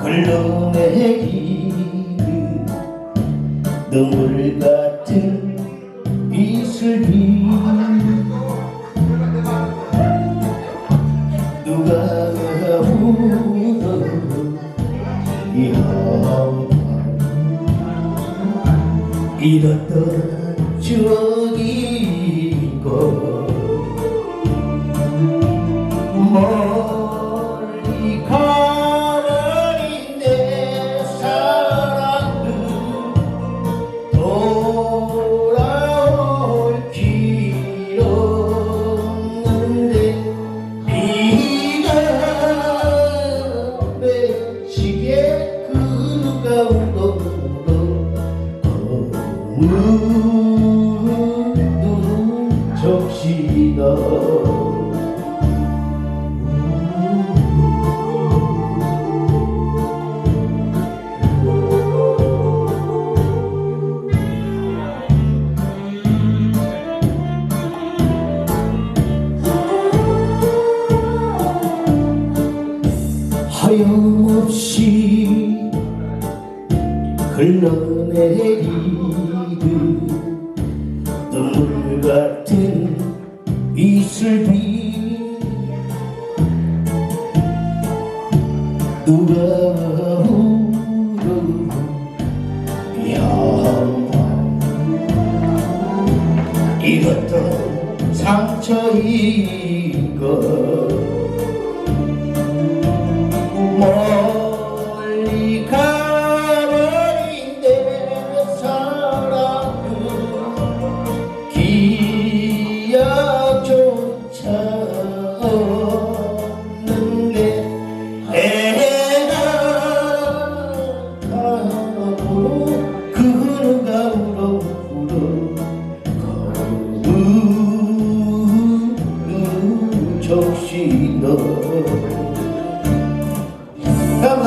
흘러내리는 눈물 같은 이슬비 누가 울어 이 한밤 잃었던 추억이 맺히게 그 가운데로 검은 눈 적시다 하염없이 흘러내리는 눈물 같은 이슬비 누가 울어 양밤 이것도 상처인 것 생각조차 없는데 애가 다음으로 그루가 울어 울어 거울 적시너.